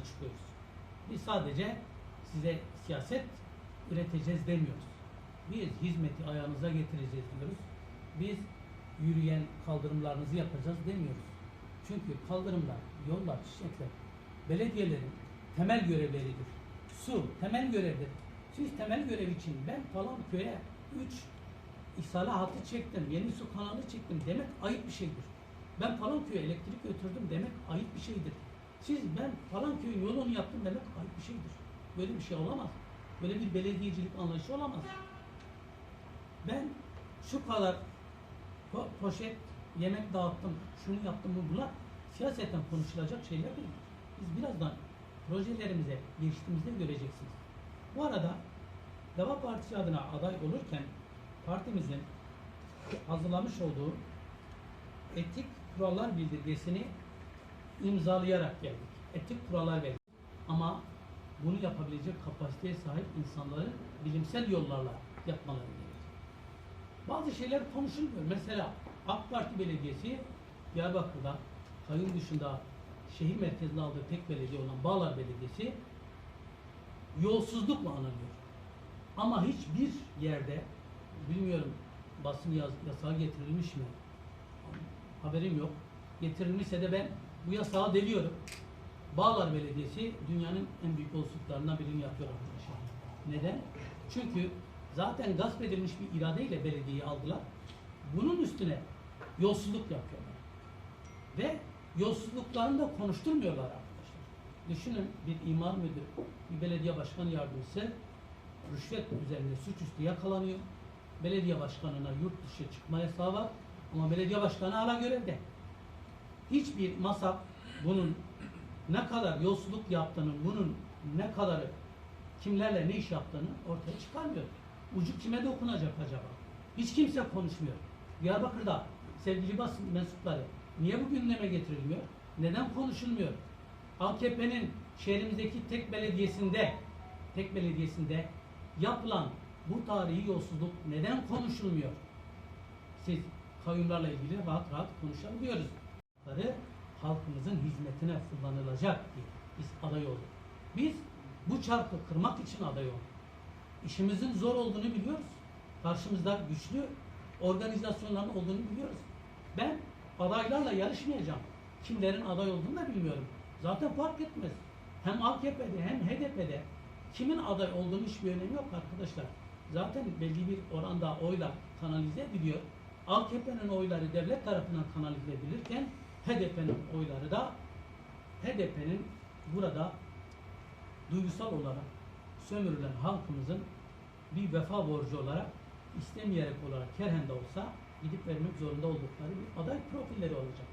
karşısına çıkıyoruz. Biz sadece size siyaset üreteceğiz demiyoruz. Biz hizmeti ayağınıza getireceğiz diyoruz. Biz yürüyen kaldırımlarınızı yapacağız demiyoruz. Çünkü kaldırımlar, yollar, çiçekler belediyelerin temel görevleridir. Su temel görevdir. Siz temel görev için ben falan köye 3 İsala hattı çektim, yeni su kanalı çektim demek ayıp bir şeydir. Ben falan köye elektrik götürdüm demek ayıp bir şeydir. Siz ben falan köyün yolunu yaptım demek ayıp bir şeydir. Böyle bir şey olamaz. Böyle bir belediyecilik anlayışı olamaz. Ben şu kadar po- poşet yemek dağıttım, şunu yaptım mı bunlar siyaseten konuşulacak şeyler değil. Biz birazdan projelerimize geçtiğimizde göreceksiniz. Bu arada Deva Partisi adına aday olurken partimizin hazırlamış olduğu etik kurallar bildirgesini imzalayarak geldik. Etik kurallar verdik. Ama bunu yapabilecek kapasiteye sahip insanların bilimsel yollarla yapmaları gerekir. Bazı şeyler konuşulmuyor. Mesela AK Parti Belediyesi Diyarbakır'da kayyum dışında şehir merkezine aldığı tek belediye olan Bağlar Belediyesi yolsuzlukla anılıyor. Ama hiçbir yerde bilmiyorum basın yaz, yasağı getirilmiş mi? Haberim yok. Getirilmişse de ben bu yasağı deliyorum. Bağlar Belediyesi dünyanın en büyük yolsuzluklarından birini yapıyor arkadaşlar. Neden? Çünkü zaten gasp edilmiş bir iradeyle belediyeyi aldılar. Bunun üstüne yolsuzluk yapıyorlar. Ve yolsuzluklarını da konuşturmuyorlar arkadaşlar. Düşünün bir imar müdürü, bir belediye başkan yardımcısı rüşvet üzerine suçüstü yakalanıyor. Belediye başkanına yurt dışı çıkma yasağı var. Ama belediye başkanı hala görevde. Hiçbir masa bunun ne kadar yolsuzluk yaptığını, bunun ne kadarı kimlerle ne iş yaptığını ortaya çıkarmıyor. Ucu kime dokunacak acaba? Hiç kimse konuşmuyor. Diyarbakır'da sevgili basın mensupları niye bu gündeme getirilmiyor? Neden konuşulmuyor? AKP'nin şehrimizdeki tek belediyesinde tek belediyesinde yapılan bu tarihi yolsuzluk neden konuşulmuyor? Siz kayyumlarla ilgili rahat rahat konuşabiliyoruz. Halkımızın hizmetine kullanılacak diye biz aday olduk. Biz bu çarkı kırmak için aday olduk. İşimizin zor olduğunu biliyoruz. Karşımızda güçlü organizasyonların olduğunu biliyoruz. Ben adaylarla yarışmayacağım. Kimlerin aday olduğunu da bilmiyorum. Zaten fark etmez. Hem AKP'de hem HDP'de kimin aday olduğunu hiçbir önemi yok arkadaşlar. Zaten belli bir oranda oylar kanalize ediliyor. AKP'nin oyları devlet tarafından kanalize edilirken HDP'nin oyları da HDP'nin burada duygusal olarak sömürülen halkımızın bir vefa borcu olarak istemeyerek olarak kerhen de olsa gidip vermek zorunda oldukları bir aday profilleri olacak.